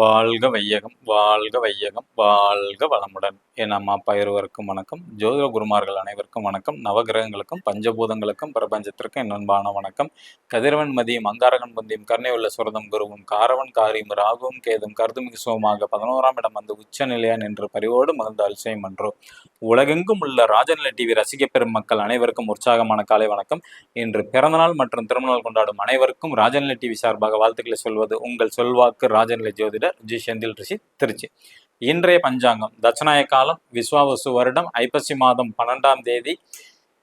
வாழ்க வையகம் வாழ்க வையகம் வாழ்க வளமுடன். என் அம்மா அப்பா இருவருக்கும் வணக்கம். ஜோதிட குருமார்கள் அனைவருக்கும் வணக்கம். நவகிரகங்களுக்கும் பஞ்சபூதங்களுக்கும் பிரபஞ்சத்திற்கும் என் அன்பான வணக்கம். கதிரவன் மதியம் அங்காரகன் பந்தியும் கருணை உள்ள சுரதம் குருவும் காரவன் காரியும் ராகுவும் கேதும் கருதுமிகு சுகமாக பதினோராம் இடம் வந்து உச்ச நிலையா நின்று பரிவோடு மகிழ்ந்த அல்சயம் அன்றோ. உலகெங்கும் உள்ள ராஜநிலை டிவி ரசிக்க பெறும் மக்கள் அனைவருக்கும் உற்சாகமான காலை வணக்கம். இன்று பிறந்தநாள் மற்றும் திருமணம் கொண்டாடும் அனைவருக்கும் ராஜநிலை டிவி சார்பாக வாழ்த்துக்களை சொல்வது உங்கள் சொல்வாக்கு ராஜநிலை ஜோதிடர் ஜி. செந்தில் ரிஷி திருச்சி. இன்றைய பஞ்சாங்கம் தட்சநாய காலம் விஸ்வாவசு வருடம் ஐப்பசி மாதம் பன்னெண்டாம் தேதி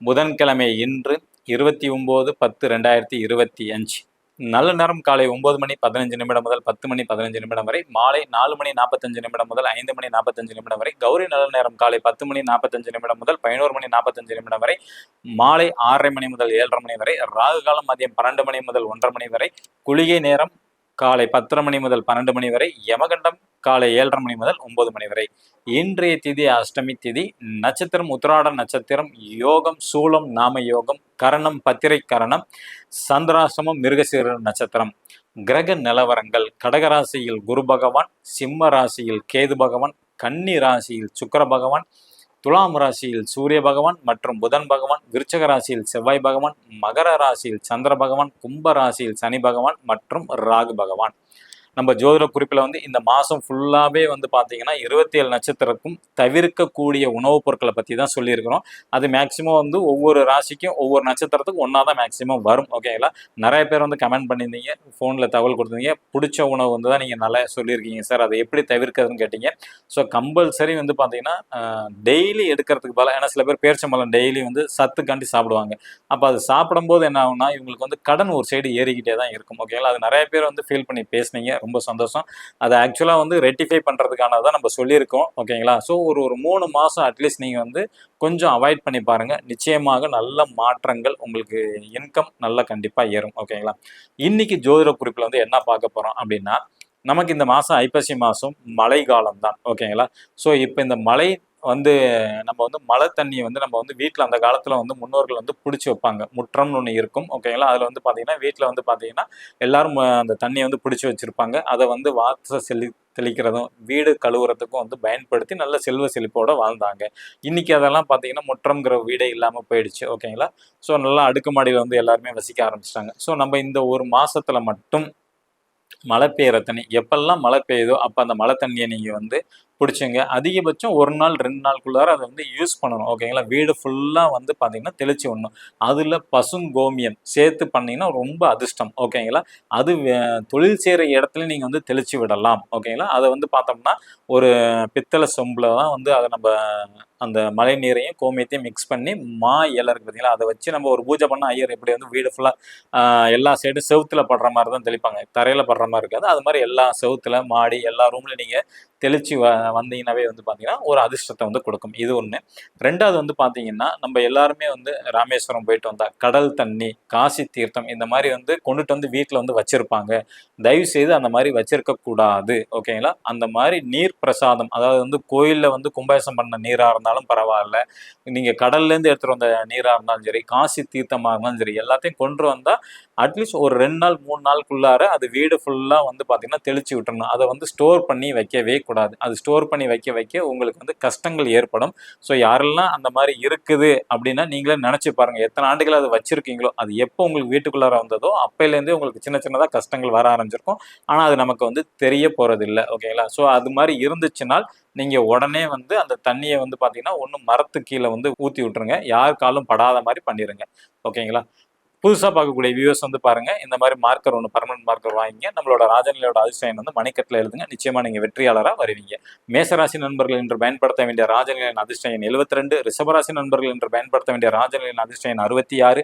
புதன்கிழமை இன்று இருபத்தி ஒம்பது பத்து ரெண்டாயிரத்தி இருபத்தி அஞ்சு. நல்ல நேரம் காலை ஒன்பது மணி பதினஞ்சு நிமிடம் முதல் பத்து மணி பதினஞ்சு நிமிடம் வரை மாலை நாலு மணி நாற்பத்தஞ்சு நிமிடம் முதல் ஐந்து மணி நாற்பத்தஞ்சு நிமிடம் வரை கௌரி நல்ல நேரம் காலை பத்து மணி நாற்பத்தஞ்சு நிமிடம் முதல் பதினோரு மணி நாற்பத்தஞ்சு நிமிடம் வரை மாலை ஆறரை மணி முதல் ஏழரை மணி வரை ராகு காலம் மதியம் பன்னெண்டு மணி முதல் ஒன்றரை மணி வரை குளிகை நேரம் காலை பத்தரை மணி முதல் பன்னெண்டு மணி வரை யமகண்டம் காலை ஏழரை மணி முதல் ஒன்பது மணி வரை. இன்றைய திதி அஷ்டமி திதி நட்சத்திரம் உத்திராட நட்சத்திரம் யோகம் சூலம் நாம யோகம் கரணம் பத்திரை கரணம் சந்திராசிரமம் மிருகசீர நட்சத்திரம். கிரக நிலவரங்கள் கடகராசியில் குரு பகவான் சிம்ம ராசியில் கேது பகவான் கன்னி ராசியில் சுக்கர பகவான் துலாம் ராசியில் சூரிய பகவான் மற்றும் புதன் பகவான் விருச்சக ராசியில் செவ்வாய் பகவான் மகர ராசியில் சந்திர பகவான் கும்ப ராசியில் சனி பகவான் மற்றும் ராகு பகவான். நம்ம ஜோதிட குறிப்பில் வந்து இந்த மாதம் ஃபுல்லாகவே வந்து பார்த்தீங்கன்னா இருபத்தி ஏழு நட்சத்திரக்கும் தவிர்க்கக்கூடிய உணவுப் பொருட்களை பற்றி தான் சொல்லியிருக்கிறோம். அது மேக்சிமம் வந்து ஒவ்வொரு ராசிக்கும் ஒவ்வொரு நட்சத்திரத்துக்கும் ஒன்றா தான் மேக்சிமம் வரும். ஓகேங்களா நிறைய பேர் வந்து கமெண்ட் பண்ணியிருந்தீங்க. ஃபோனில் தகவல் கொடுத்தீங்க. பிடிச்ச உணவு வந்து தான் நீங்கள் நல்லா சொல்லியிருக்கீங்க சார் அதை எப்படி தவிர்க்கிறதுன்னு கேட்டீங்க. ஸோ கம்பல்சரி வந்து பார்த்தீங்கன்னா டெய்லி எடுக்கிறதுக்கு பல ஏன்னா சில பேர் பேர்ச்சம்பழம் டெய்லி வந்து சத்துக்காண்டி சாப்பிடுவாங்க. அப்போ அது சாப்பிடும்போது என்ன ஆகும்னா இவங்களுக்கு வந்து கடன் ஒரு சைடு ஏறிக்கிட்டே தான் இருக்கும். ஓகேங்களா அது நிறைய பேர் வந்து ஃபீல் பண்ணி பேசுனீங்க. ரொம்ப சந்தோஷம். அதை ஆக்சுவலாக வந்து ரெட்டிஃபை பண்ணுறதுக்கான தான் நம்ம சொல்லியிருக்கோம். ஓகேங்களா ஸோ ஒரு ஒரு மூணு மாதம் அட்லீஸ்ட் நீங்கள் வந்து கொஞ்சம் அவாய்ட் பண்ணி பாருங்கள் நிச்சயமாக நல்ல மாற்றங்கள் உங்களுக்கு இன்கம் நல்லா கண்டிப்பாக ஏறும். ஓகேங்களா இன்னைக்கு ஜோதிட குறிப்பில் வந்து என்ன பார்க்க போகிறோம் அப்படின்னா நமக்கு இந்த மாதம் ஐப்பசி மாதம் மழை காலம் தான் ஓகேங்களா ஸோ இப்போ இந்த மழை வந்து நம்ம வந்து மழை தண்ணியை வந்து நம்ம வந்து வீட்டில் அந்த காலத்தில் வந்து முன்னோர்கள் வந்து பிடிச்சி வைப்பாங்க. முற்றம்னு ஒன்று இருக்கும். ஓகேங்களா அதில் வந்து பார்த்தீங்கன்னா வீட்டில் வந்து பார்த்தீங்கன்னா எல்லாரும் அந்த தண்ணியை வந்து பிடிச்சி வச்சுருப்பாங்க. அதை வந்து வாச செலி தெளிக்கிறதும் வீடு கழுவுறதுக்கும் வந்து பயன்படுத்தி நல்ல செல்வ செழிப்போடு வாழ்ந்தாங்க. இன்றைக்கி அதெல்லாம் பார்த்தீங்கன்னா முற்றம்ங்கிற வீடே இல்லாமல் போயிடுச்சு. ஓகேங்களா ஸோ நல்லா அடுக்குமாடியில் வந்து எல்லாருமே வசிக்க ஆரம்பிச்சிட்டாங்க. ஸோ நம்ம இந்த ஒரு மாதத்தில் மட்டும் மழை பெய்கிற தண்ணி எப்பெல்லாம் மழை பெய்யுதோ அப்போ அந்த மழை தண்ணியை நீங்கள் வந்து பிடிச்சிங்க. அதிகபட்சம் ஒரு நாள் ரெண்டு நாளுக்குள்ளார அதை வந்து யூஸ் பண்ணணும். ஓகேங்களா வீடு ஃபுல்லாக வந்து பார்த்தீங்கன்னா தெளிச்சு விடணும். அதில் பசுங்கோமியம் சேர்த்து பண்ணிங்கன்னா ரொம்ப அதிர்ஷ்டம். ஓகேங்களா அது வே- தொழில் செய்கிற இடத்துல நீங்கள் வந்து தெளிச்சு விடலாம். ஓகேங்களா அதை வந்து பார்த்தோம்னா ஒரு பித்தளை சொம்பில் தான் வந்து அதை நம்ம அந்த மழை நீரையும் கோமியத்தையும் மிக்ஸ் பண்ணி மா இலை இருக்குது பார்த்தீங்களா அதை வச்சு நம்ம ஒரு பூஜை பண்ண ஐயர் எப்படி வந்து வீடு ஃபுல்லாக எல்லா சைடும் செவுத்தில் படுற மாதிரி தான் தெளிப்பாங்க. தரையில் படுற மாதிரி இருக்காது. அது மாதிரி எல்லா செவுத்தில் மாடி எல்லா ரூம்லையும் நீங்கள் தெளிச்சு வ வந்தீங்கன்னாவே வந்து பார்த்தீங்கன்னா ஒரு அதிர்ஷ்டத்தை வந்து கொடுக்கும். இது ஒன்று ரெண்டாவது வந்து பார்த்தீங்கன்னா நம்ம எல்லாருமே வந்து ராமேஸ்வரம் போயிட்டு வந்தால் கடல் தண்ணி காசி தீர்த்தம் இந்த மாதிரி வந்து கொண்டுட்டு வந்து வீட்டில் வந்து வச்சுருப்பாங்க. தயவு செய்து அந்த மாதிரி வச்சுருக்கக்கூடாது ஓகேங்களா? அந்த மாதிரி நீர் பிரசாதம் அதாவது வந்து கோயிலில் வந்து கும்பாசம் பண்ண நீராக இருந்தாலும் பரவாயில்ல. நீங்கள் கடல்லேருந்து எடுத்துகிட்டு வந்த நீராக இருந்தாலும் சரி காசி தீர்த்தமாக இருந்தாலும் சரி எல்லாத்தையும் கொண்டு வந்தால் அட்லீஸ்ட் ஒரு ரெண்டு நாள் மூணு நாளுக்குள்ளார அது வீடு ஃபுல்லாக வந்து பார்த்திங்கன்னா தெளிச்சு விட்டுறணும். அதை வந்து ஸ்டோர் பண்ணி வைக்கவே கூடாது அது ஸ்டோர் பண்ணி வைக்க வைக்க உங்களுக்கு வந்து கஷ்டங்கள் ஏற்படும். ஸோ யாரெல்லாம் அந்த மாதிரி இருக்குது அப்படின்னா நீங்களே நினச்சி பாருங்கள் எத்தனை ஆண்டுகள் அது வச்சுருக்கீங்களோ அது எப்போ உங்களுக்கு வீட்டுக்குள்ளார வந்ததோ அப்போலேருந்தே உங்களுக்கு சின்ன சின்னதாக கஷ்டங்கள் வர ஆரம்பிச்சிருக்கும். ஆனால் அது நமக்கு வந்து தெரிய போகிறது இல்லை ஓகேங்களா ஸோ அது மாதிரி இருந்துச்சுனால் நீங்கள் உடனே வந்து அந்த தண்ணியை வந்து பார்த்தீங்கன்னா ஒன்று மரத்து கீழே வந்து ஊற்றி விட்டுருங்க. யார் காலும் படாத மாதிரி பண்ணிடுங்க ஓகேங்களா புதுசாக பார்க்கக்கூடிய வியூவர்ஸ் வந்து பாருங்கள் இந்த மாதிரி மார்க்கர் ஒன்று பர்மனன்ட் மார்க்கர் வாங்கிங்க. நம்மளோட ராஜநிலையோட அதிர்ஷ்டம் வந்து மணிக்கட்டில் எழுதுங்க. நிச்சயமாக நீங்கள் வெற்றியாளராக வருவீங்க. மேசராசி நண்பர்கள் என்று பயன்படுத்த வேண்டிய ராஜநிலையின் அதிர்ஷ்டயன் எண் எழுபத்தி ரெண்டு ரிஷபராசி நண்பர்கள் என்று பயன்படுத்த வேண்டிய ராஜநிலையின் அதிர்ஷ்டயன் எண் அறுபத்தி ஆறு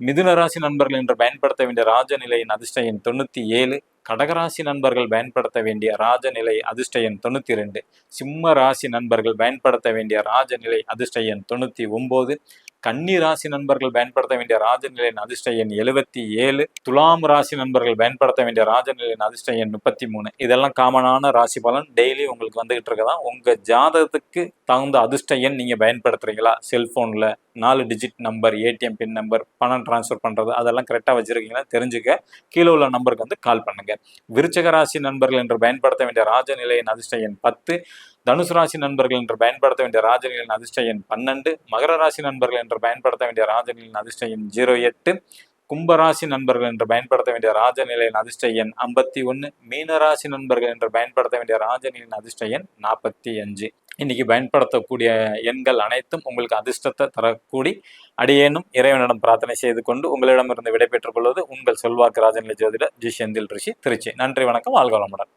மிதுன ராசி நண்பர்கள் என்று பயன்படுத்த வேண்டிய ராஜநிலையின் அதிர்ஷ்டயன் எண் தொண்ணூற்றி ஏழு கடகராசி நண்பர்கள் பயன்படுத்த வேண்டிய ராஜநிலை அதிர்ஷ்ட எண் தொண்ணூற்றி ரெண்டு சிம்ம ராசி நண்பர்கள் பயன்படுத்த வேண்டிய ராஜநிலை அதிர்ஷ்ட எண் தொண்ணூற்றி ஒம்பது. கன்னி ராசி நண்பர்கள் பயன்படுத்த வேண்டிய ராஜநிலையின் அதிர்ஷ்ட எண் எழுபத்தி ஏழு. துலாம் ராசி நண்பர்கள் பயன்படுத்த வேண்டிய ராஜநிலையின் அதிர்ஷ்ட எண் முப்பத்தி மூணு. இதெல்லாம் காமனான ராசி பலன். டெய்லி உங்களுக்கு வந்துகிட்டு இருக்கதான் உங்க ஜாதகத்துக்கு தகுந்த அதிர்ஷ்ட எண் நீங்க பயன்படுத்துறீங்களா? செல்போன்ல நாலு digit number ATM pin number பணம் டிரான்ஸ்ஃபர் பண்ணுறது அதெல்லாம் கரெக்டாக வச்சுருக்கீங்களா தெரிஞ்சுக்க. கீழே உள்ள நம்பருக்கு வந்து கால் பண்ணுங்கள் விருச்சக ராசி நண்பர்கள் என்று பயன்படுத்த வேண்டிய ராஜநிலையின் அதிர்ஷ்ட எண் பத்து. தனுசு ராசி நண்பர்கள் என்று பயன்படுத்த வேண்டிய ராஜநிலையின் அதிர்ஷ்ட எண் பன்னெண்டு. மகர ராசி நண்பர்கள் என்று பயன்படுத்த வேண்டிய ராஜநிலையின் அதிர்ஷ்ட எண் ஜீரோ எட்டு. கும்பராசி நண்பர்கள் என்று பயன்படுத்த வேண்டிய ராஜநிலையின் அதிர்ஷ்ட எண் ஐம்பத்தி ஒன்று மீனராசி நண்பர்கள் என்று பயன்படுத்த வேண்டிய ராஜநிலையின் அதிர்ஷ்ட எண் நாற்பத்தி அஞ்சு. இன்னைக்கு பயன்படுத்தக்கூடிய எண்கள் அனைத்தும் உங்களுக்கு அதிர்ஷ்டத்தை தரக்கூடி. அடியேனும் இறைவனிடம் பிரார்த்தனை செய்து கொண்டு உங்களிடமிருந்து விடைபெற்றுக் கொள்வது உங்கள் செல்வாக்கு ராஜநிலை ஜோதிட ஜி செந்தில் ரிஷி திருச்சி. நன்றி வணக்கம். வாழ்க வளமுடன்.